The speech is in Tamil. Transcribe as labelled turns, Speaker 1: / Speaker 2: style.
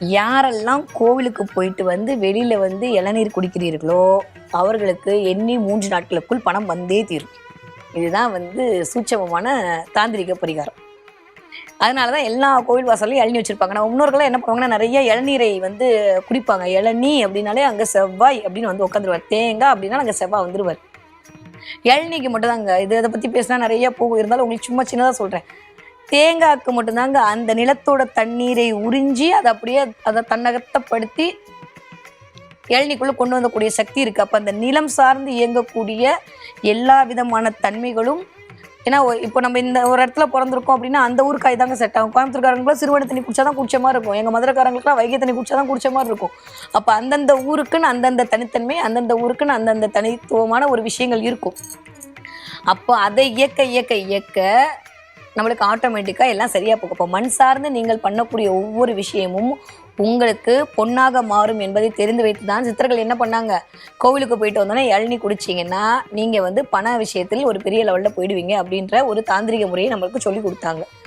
Speaker 1: யாரெல்லாம் கோவிலுக்கு போயிட்டு வந்து வெளியில வந்து இளநீர் குடிக்கிறீர்களோ அவர்களுக்கு எண்ணி மூன்று நாட்களுக்குள் பணம் வந்தே தீரும். இதுதான் வந்து சூட்சமமான தாந்திரிக பரிகாரம். அதனால தான் எல்லா கோவில் வாசலையும் இளநீ வச்சிருப்பாங்க. நம்ம முன்னோர்கள்லாம் என்ன பண்ணுவாங்கன்னா நிறைய இளநீரை வந்து குடிப்பாங்க. இளநீ அப்படின்னாலே அங்கே செவ்வாய் அப்படின்னு வந்து உட்காந்துருவார். தேங்காய் அப்படின்னா அங்கே செவ்வாய் வந்துருவார். இளநீக்கு மட்டும் தாங்க இது இதை பற்றி பேசினா நிறைய போகும். இருந்தாலும் உங்களுக்கு சும்மா சின்னதாக சொல்கிறேன் தேங்காய்க்கு மட்டும்தாங்க அந்த நிலத்தோட தண்ணீரை உறிஞ்சி அதை அப்படியே அதை தன்னகத்தப்படுத்தி இளநிக்குள்ளே கொண்டு வந்தக்கூடிய சக்தி இருக்குது அப்போ அந்த நிலம் சார்ந்து இயங்கக்கூடிய எல்லா விதமான தன்மைகளும் ஏன்னா இப்போ நம்ம இந்த ஒரு இடத்துல பிறந்திருக்கோம் அப்படின்னா அந்த ஊருக்காய் தாங்க செட் ஆகும். கோயம்புத்தூர்காரங்களுக்குலாம் சிறுவனை தண்ணி குடிச்சா தான் குடிச்ச மாதிரி இருக்கும். எங்கள் மதுரைக்காரங்களுக்குலாம் வைகை தண்ணி குடிச்சா தான் குடிச்ச மாதிரி இருக்கும். அப்போ அந்தந்த ஊருக்குன்னு அந்தந்த தனித்தன்மை அந்தந்த ஊருக்குன்னு அந்தந்த தனித்துவமான ஒரு விஷயங்கள் இருக்கும். அப்போ அதை இயக்க இயக்க இயக்க நம்மளுக்கு ஆட்டோமேட்டிக்காக எல்லாம் சரியாக போகும். இப்போ மண் சார்ந்து நீங்கள் பண்ணக்கூடிய ஒவ்வொரு விஷயமும் உங்களுக்கு பொன்னாக மாறும் என்பதை தெரிந்து வைத்து தான் சித்தர்கள் என்ன பண்ணாங்க? கோவிலுக்கு போயிட்டு வந்தோன்னே இளநீ குடிச்சிங்கன்னா நீங்கள் வந்து பண விஷயத்தில் ஒரு பெரிய லெவலில் போயிடுவீங்க அப்படின்ற ஒரு தாந்திரிக முறையை நம்மளுக்கு சொல்லி கொடுத்தாங்க.